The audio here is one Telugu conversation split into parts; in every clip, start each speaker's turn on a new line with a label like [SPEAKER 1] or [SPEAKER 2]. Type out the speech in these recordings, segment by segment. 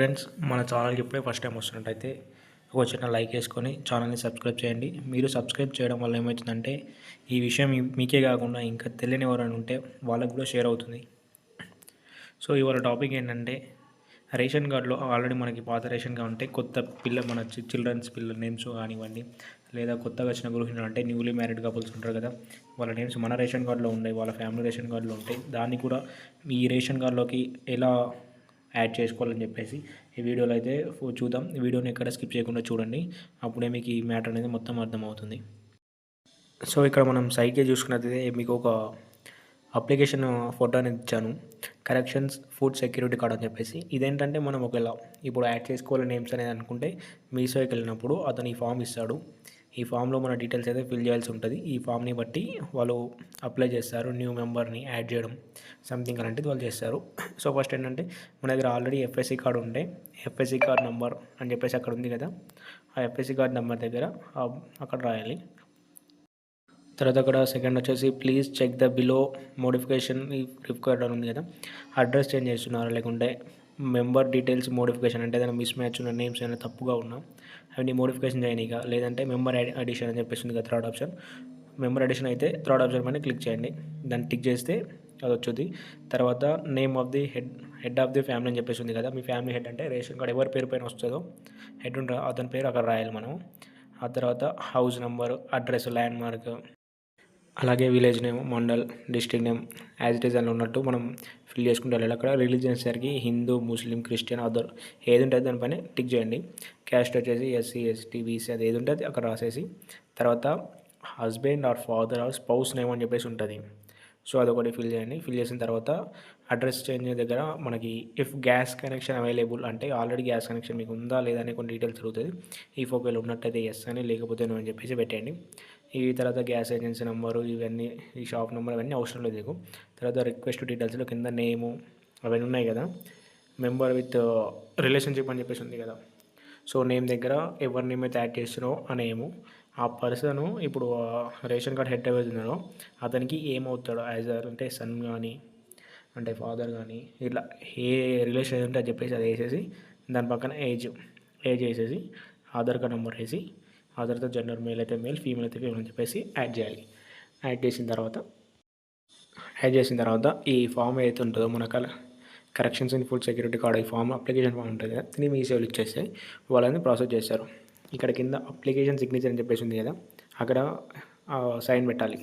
[SPEAKER 1] ఫ్రెండ్స్ మన ఛానల్కి ఇప్పుడే ఫస్ట్ టైం వస్తున్నట్టయితే ఒక చిన్న లైక్ వేసుకొని ఛానల్ని సబ్స్క్రైబ్ చేయండి. మీరు సబ్స్క్రైబ్ చేయడం వల్ల ఏమవుతుందంటే ఈ విషయం మీకే కాకుండా ఇంకా తెలియని ఎవరైనా ఉంటే వాళ్ళకు కూడా షేర్ అవుతుంది. సో ఇవాళ టాపిక్ ఏంటంటే రేషన్ కార్డులో ఆల్రెడీ మనకి పాత రేషన్ కార్డు ఉంటే కొత్త పిల్ల మన చిల్డ్రన్స్ పిల్లల నేమ్స్ కానివ్వండి లేదా కొత్తగా వచ్చిన గృహిణులు అంటే న్యూలీ మ్యారీడ్ కపుల్స్ ఉంటారు కదా వాళ్ళ నేమ్స్ మన రేషన్ కార్డులో ఉన్నాయి వాళ్ళ ఫ్యామిలీ రేషన్ కార్డులో ఉంటాయి దాన్ని కూడా ఈ రేషన్ కార్డులోకి ఎలా యాడ్ చేసుకోవాలని చెప్పేసి ఈ వీడియోలో అయితే చూద్దాం. ఈ వీడియోని ఎక్కడ స్కిప్ చేయకుండా చూడండి. అప్పుడే మీకు ఈ మ్యాటర్ అనేది మొత్తం అర్థమవుతుంది. సో ఇక్కడ మనం సైకే చూసుకున్నట్లయితే మీకు ఒక అప్లికేషన్ ఫోటో అనేది ఇచ్చాను. కరెక్షన్స్ ఫుడ్ సెక్యూరిటీ కార్డ్ అని చెప్పేసి. ఇదేంటంటే మనం ఒకవేళ ఇప్పుడు యాడ్ చేసుకోవాలి నేమ్స్ అనేది అనుకుంటే మీసోకి వెళ్ళినప్పుడు అతను ఈ ఫామ్ ఇస్తాడు. ఈ ఫామ్లో మన డీటెయిల్స్ అయితే ఫిల్ చేయాల్సి ఉంటుంది. ఈ ఫామ్ని బట్టి వాళ్ళు అప్లై చేస్తారు. న్యూ మెంబర్ని యాడ్ చేయడం సంథింగ్ అలాంటిది వాళ్ళు చేస్తారు. సో ఫస్ట్ ఏంటంటే మన దగ్గర ఆల్రెడీ ఎఫ్ఎస్సి కార్డు ఉంటే ఎఫ్ఎస్సి కార్డ్ నెంబర్ అని చెప్పేసి అక్కడ ఉంది కదా. ఆ ఎఫ్ఎస్సి కార్డ్ నెంబర్ దగ్గర అక్కడ రాయాలి. తర్వాత అక్కడ సెకండ్ వచ్చేసి please check the below modification required అని ఉంది కదా. అడ్రస్ చేంజ్ చేస్తున్నారా లేకుంటే మెంబర్ డీటెయిల్స్ మోడిఫికేషన్ అంటే ఏదైనా మిస్ మ్యాచ్ ఉన్న నేమ్స్ ఏమైనా తప్పుగా ఉన్నా అవన్నీ మోడిఫికేషన్ చేయనీక లేదంటే మెంబర్ అడిషన్ అని చెప్పేసి ఉంది కదా థర్డ్ ఆప్షన్ మెంబర్ అడిషన్ అయితే థర్డ్ ఆప్షన్ పైన క్లిక్ చేయండి. దాన్ని టిక్ చేస్తే అది వచ్చుద్ది. తర్వాత name of the head head of the family అని చెప్పేసి ఉంది కదా మీ ఫ్యామిలీ హెడ్ అంటే రేషన్ కార్డ్ ఎవరి పేరు పైన వస్తుందో హెడ్ ఉంటుందో అతని పేరు అక్కడ రాయాలి మనం ఆ తర్వాత house number address landmark అలాగే village name mandal district name as it is అని ఉన్నట్టు మనం ఫిల్ చేసుకుంటూ వెళ్ళాలి. అక్కడ రిలీజియన్ సరికి హిందూ ముస్లిం క్రిస్టియన్ అదర్ ఏది ఉంటుంది దానిపైన టిక్ చేయండి. క్యాస్ట్ వచ్చేసి ఎస్సీ ఎస్టీ బీసీ అది ఏది ఉంటుంది అక్కడ రాసేసి తర్వాత husband or father or spouse name అని చెప్పేసి ఉంటుంది. సో అదొకటి ఫిల్ చేయండి. ఫిల్ చేసిన తర్వాత అడ్రస్ చేంజ్ దగ్గర మనకి ఇఫ్ గ్యాస్ కనెక్షన్ అవైలబుల్ అంటే ఆల్రెడీ గ్యాస్ కనెక్షన్ మీకు ఉందా లేదా అని కొన్ని డీటెయిల్స్ అడుగుతుంది ఈ ఒకవేళ ఉన్నట్టయితే ఎస్ అని లేకపోతే నువ్వు అని చెప్పేసి పెట్టండి ఈ తర్వాత గ్యాస్ ఏజెన్సీ నెంబరు ఇవన్నీ ఈ షాప్ నెంబర్ ఇవన్నీ అవసరం లేదు మీకు. తర్వాత రిక్వెస్ట్ డీటెయిల్స్లో కింద నేము అవన్నీ ఉన్నాయి కదా. మెంబర్ విత్ రిలేషన్షిప్ అని చెప్పేసి ఉంది కదా. సో నేమ్ దగ్గర ఎవరి నేమ్ అయితే యాడ్ చేస్తున్నారో ఆ నేము ఆ పర్సన్ ఇప్పుడు రేషన్ కార్డ్ హెడ్ అవుతున్నారో అతనికి ఏమవుతాడో యాజ్ అంటే సన్ కానీ అంటే ఫాదర్ కానీ ఇట్లా ఏ రిలేషన్ ఉంటే అది చెప్పేసి అది వేసేసి దాని పక్కన ఏజ్ ఏజ్ వేసేసి ఆధార్ కార్డ్ నెంబర్ వేసి ఆధార్తో జెండర్ మేల్ అయితే మేల్ ఫీమేల్ అయితే ఫీమేల్ అని చెప్పేసి యాడ్ చేయాలి. యాడ్ చేసిన తర్వాత యాడ్ చేసిన తర్వాత ఈ ఫామ్ ఏదైతే ఉంటుందో మన corrections in food security card ఈ ఫామ్ అప్లికేషన్ ఫామ్ ఉంటుంది కదా దీన్ని మీ సేవలు ఇచ్చేస్తే వాళ్ళని ప్రాసెస్ చేస్తారు. ఇక్కడ కింద అప్లికేషన్ సిగ్నేచర్ అని చెప్పేసి ఉంది కదా అక్కడ సైన్ పెట్టాలి.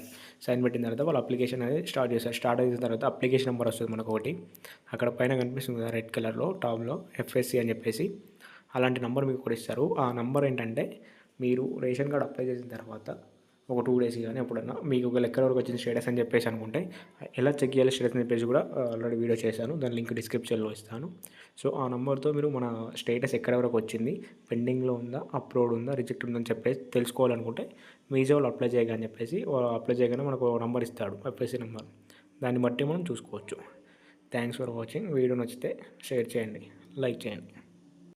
[SPEAKER 1] సైన్ పెట్టిన తర్వాత వాళ్ళు అప్లికేషన్ అనేది స్టార్ట్ చేస్తారు. స్టార్ట్ చేసిన తర్వాత అప్లికేషన్ నెంబర్ వస్తుంది మనకు ఒకటి అక్కడ పైన కనిపిస్తుంది కదా రెడ్ కలర్లో టాప్లో ఎఫ్ఎస్సి అని చెప్పేసి. అలాంటి నెంబర్ మీకు కూడా ఇస్తారు. ఆ నెంబర్ ఏంటంటే మీరు రేషన్ కార్డ్ అప్లై చేసిన తర్వాత ఒక టూ డేస్ కానీ ఎప్పుడన్నా మీకు ఒక లెక్కల వరకు వచ్చిన స్టేటస్ అని చెప్పేసి అనుకుంటే ఎలా చెక్ చేయాలి స్టేటస్ అని చెప్పేసి కూడా ఆల్రెడీ వీడియో చేశాను. దాని లింక్ డిస్క్రిప్షన్లో ఇస్తాను. సో ఆ నెంబర్తో మీరు మన స్టేటస్ ఎక్కడ వరకు వచ్చింది పెండింగ్లో ఉందా అప్లోడ్ ఉందా రిజెక్ట్ ఉందని చెప్పేసి తెలుసుకోవాలనుకుంటే మీజోలో అప్లై చేయగా అని చెప్పేసి అప్లై చేయగానే మనకు నెంబర్ ఇస్తాడు ఎఫ్ఎస్సీ నెంబర్. దాన్ని బట్టి మనం చూసుకోవచ్చు. థ్యాంక్స్ ఫర్ వాచింగ్ వీడియో నచ్చితే షేర్ చేయండి లైక్ చేయండి.